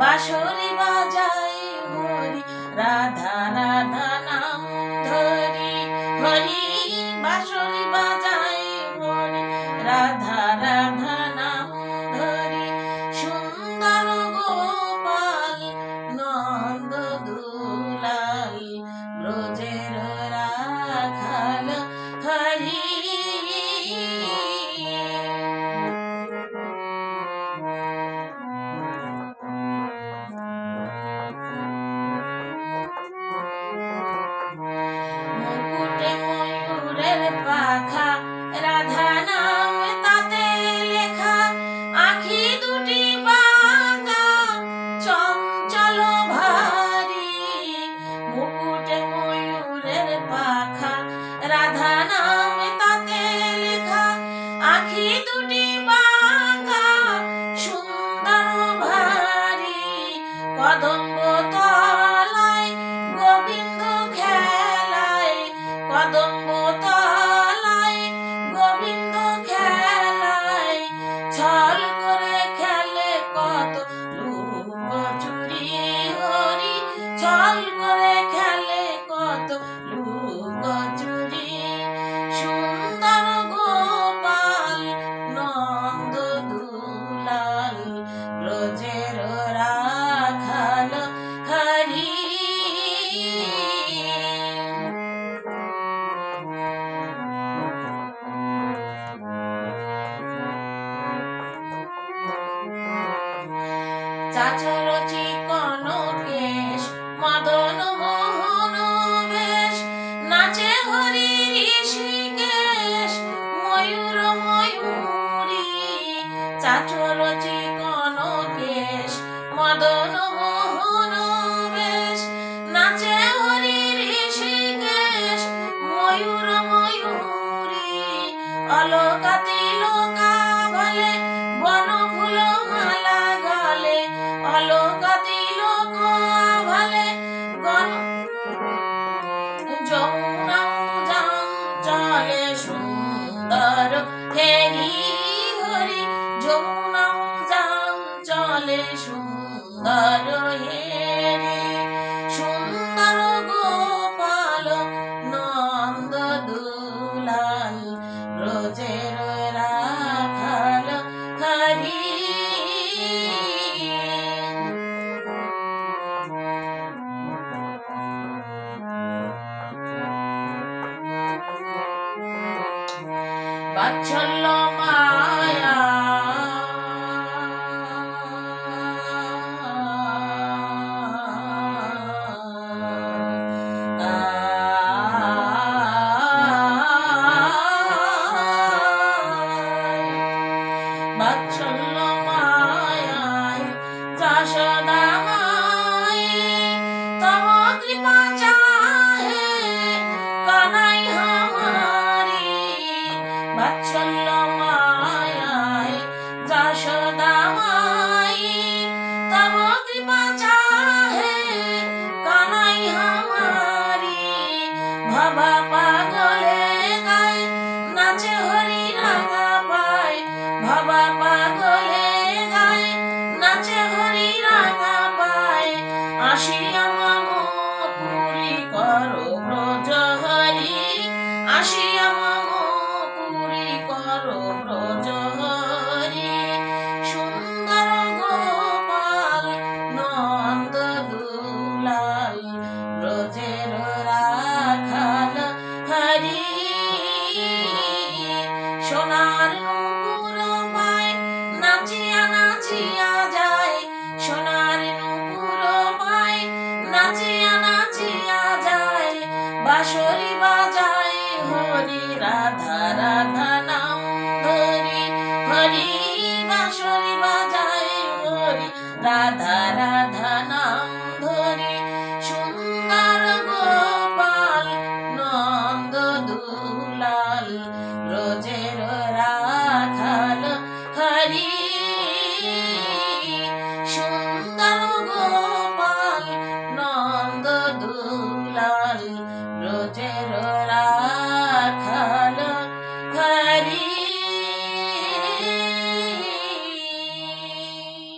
বাঁশরি বাজাই হরি রাধা রাধা নাম ধরি হরি দুটি পাখা, সুন্দর ভারী কদম্ব তলায়, গোবিন্দ খেলায়, কদম্ব তলায়, গোবিন্দ খেলায়, ছল করে খেলে কত লোক চুরি হরি, ছল করে খেলে রোজের রাখাল হরি। চাচার Bachaloma. পাগলে হরি বাঁশরি বাজায় হরি রাধা রাধা নাম ধরি সুন্দর গোপাল নন্দ দুলাল রোজের রাখাল হরি। সুন্দর গোপাল নন্দ দুলাল রোজের